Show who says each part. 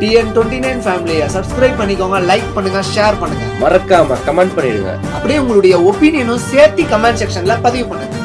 Speaker 1: TN twenty nine ஃபேமிலியை subscribe பண்ணிக்கோங்க like பண்ணுங்க ஷேர் பண்ணுங்க.
Speaker 2: மறக்காம கமெண்ட் பண்ணிடுங்க.
Speaker 1: அப்படியே உங்களுடைய ஒப்பீனியனும் சேர்த்து கமெண்ட் செக்ஷன்ல பதிவு பண்ணுங்க.